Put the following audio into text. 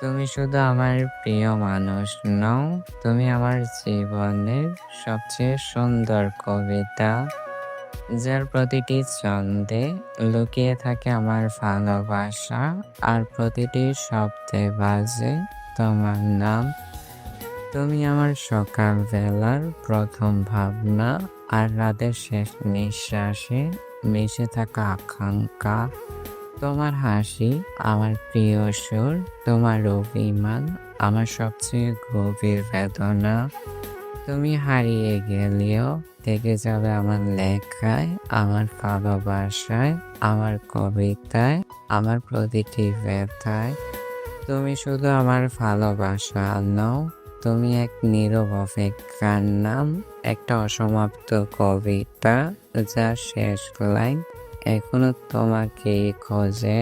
তুমি শুধু আমার প্রিয় মানুষ নও, তুমি আমার জীবনের সবচেয়ে সুন্দর কবিতা, যার প্রতিটি ছন্দে লুকিয়ে থাকে আমার ভালোবাসা, আর প্রতিটি শব্দে বাজে তোমার নাম। তুমি আমার সকালবেলার প্রথম ভাবনা, আর রাতের শেষ নিঃশ্বাসে মিশে থাকা আকাঙ্ক্ষা তোমার হাসি, আমার প্রিয় সুর, তোমার অভিমান, আমার সবচেয়ে গভীর বেদনা। তুমি হারিয়ে গেলেও থেকে যাবে আমার লেখায়, আমার ভালোবাসায় আমার কবিতায়, আমার প্রতিটি ব্যথায়। তুমি শুধু আমার ভালোবাসা নও, তুমি এক নীরব অপেক্ষার নাম, একটা অসমাপ্ত কবিতা যা শেষ লাইন এখনও তোমাকে খোঁজে